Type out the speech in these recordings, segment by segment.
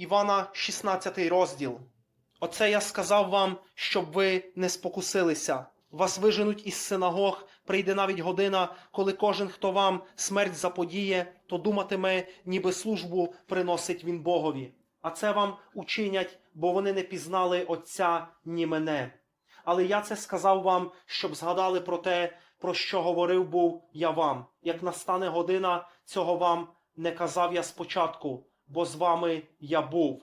Івана, 16 розділ. Оце я сказав вам, щоб ви не спокусилися. Вас виженуть із синагог, прийде навіть година, коли кожен, хто вам смерть заподіє, то думатиме, ніби службу приносить він Богові. А це вам учинять, бо вони не пізнали Отця ні мене. Але я це сказав вам, щоб згадали про те, про що говорив був я вам. Як настане година, цього вам не казав я спочатку, бо з вами я був.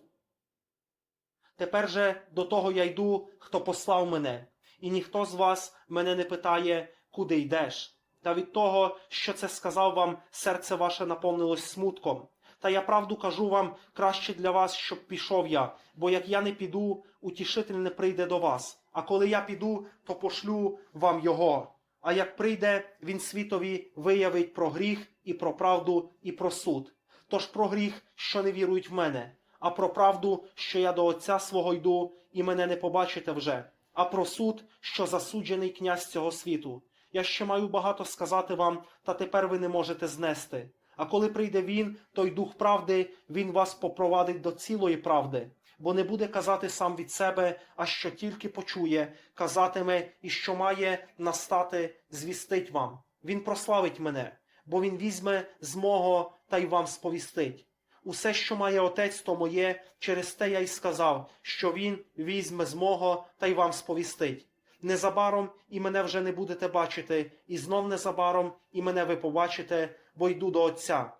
Тепер же до того я йду, хто послав мене, і ніхто з вас мене не питає, куди йдеш. Та від того, що це сказав вам, серце ваше наповнилось смутком. Та я правду кажу вам, краще для вас, щоб пішов я, бо як я не піду, утішитель не прийде до вас. А коли я піду, то пошлю вам його. А як прийде, він світові виявить про гріх і про правду і про суд. Тож про гріх, що не вірують в мене, а про правду, що я до Отця свого йду, і мене не побачите вже, а про суд, що засуджений князь цього світу. Я ще маю багато сказати вам, та тепер ви не можете знести. А коли прийде він, той дух правди, він вас попровадить до цілої правди, бо не буде казати сам від себе, а що тільки почує, казатиме і що має настати, звістить вам. Він прославить мене, бо він візьме з мого та й вам сповістить. Усе, що має отець, то моє, через те я й сказав, що він візьме з мого та й вам сповістить. Незабаром і мене вже не будете бачити, і знов незабаром і мене ви побачите, бо йду до Отця.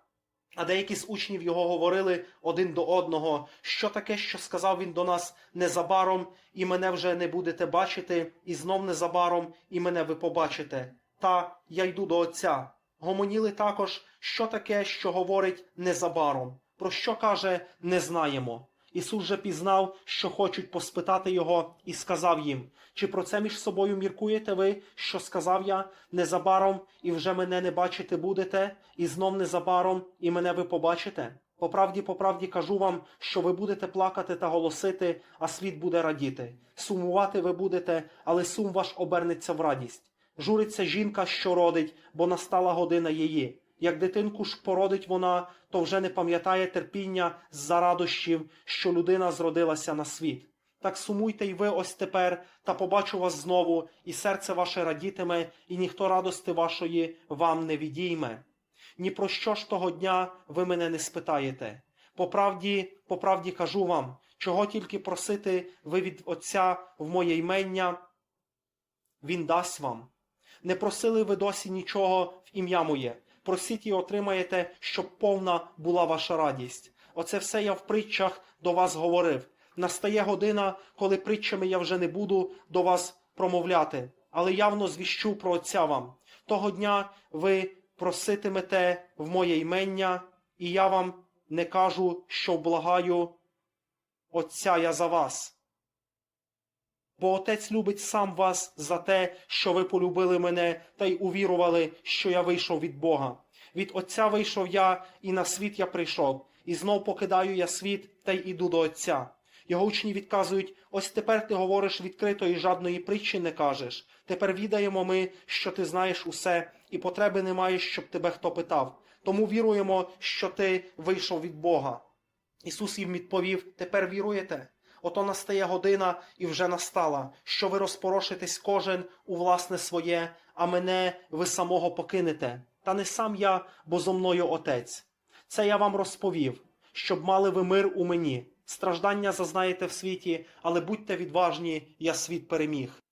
А деякі з учнів його говорили один до одного, що таке, що сказав він до нас незабаром, і мене вже не будете бачити, і знов незабаром і мене ви побачите. Та я йду до Отця. Гомоніли також, що таке, що говорить незабаром. Про що каже, не знаємо. Ісус же пізнав, що хочуть поспитати його, і сказав їм: Чи про це між собою міркуєте ви, що сказав я незабаром, і вже мене не бачити будете, і знов незабаром, і мене ви побачите? По правді, по правді кажу вам, що ви будете плакати та голосити, а світ буде радіти. Сумувати ви будете, але сум ваш обернеться в радість. Журиться жінка, що родить, бо настала година її. Як дитинку ж породить вона, то вже не пам'ятає терпіння з-за радощів, що людина зродилася на світ. Так сумуйте й ви ось тепер, та побачу вас знову, і серце ваше радітиме, і ніхто радости вашої вам не відійме. Ні про що ж того дня ви мене не спитаєте. По правді, по правді кажу вам, чого тільки просити ви від Отця в моє ймення, Він дасть вам. Не просили ви досі нічого в ім'я моє. Просіть і отримаєте, щоб повна була ваша радість. Оце все я в притчах до вас говорив. Настає година, коли притчами я вже не буду до вас промовляти, але явно звіщу про Отця вам. Того дня ви проситимете в моє ймення, і я вам не кажу, що благаю Отця я за вас. Бо Отець любить сам вас за те, що ви полюбили мене та й увірували, що я вийшов від Бога. Від Отця вийшов я, і на світ я прийшов, і знов покидаю я світ та й іду до Отця. Його учні відказують: ось тепер ти говориш відкрито і жадної притчі не кажеш. Тепер відаємо ми, що ти знаєш усе, і потреби не маєш, щоб тебе хто питав. Тому віруємо, що ти вийшов від Бога. Ісус їм відповів: Тепер віруєте? Ото настає година і вже настала, що ви розпорошитесь кожен у власне своє, а мене ви самого покинете. Та не сам я, бо зо мною Отець. Це я вам розповів, щоб мали ви мир у мені. Страждання зазнаєте в світі, але будьте відважні, я світ переміг.